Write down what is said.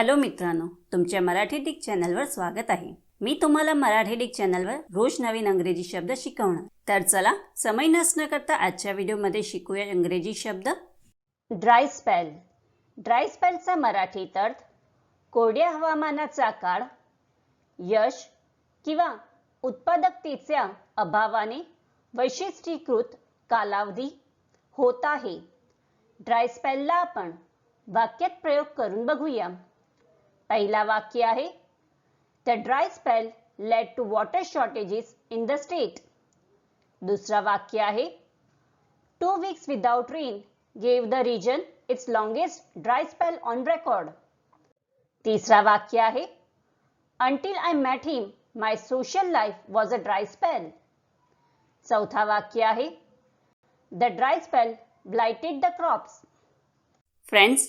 Hello मित्रांनो तुमच्या Marathi Dick चॅनलवर स्वागत आहे. मी तुम्हाला मराठी डिक चॅनलवर रोज नवीन अंग्रेजी शब्द शिकवणार. तर चला समय नसणं करता आजच्या व्हिडिओमध्ये शिकूया इंग्रजी शब्द. ड्राय स्पेल ड्राय स्पेलचा मराठीत अर्थ कोरड्या हवामानाचा काळ यश किंवा उत्पादकतेच्या अभावाने वैशिष्ट्यीकृत कालावधी होत आहे. ड्राय स्पेलला आपण वाक्यात प्रयोग करून बघूया. पहिला वाक्य आहे the dry spell led to water shortages in the state दुसरा वाक्य आहे two weeks without rain gave the region its longest dry spell on record तीसरा वाक्य आहे until I met him my social life was a dry spell चौथा वाक्य आहे the dry spell blighted the crops friends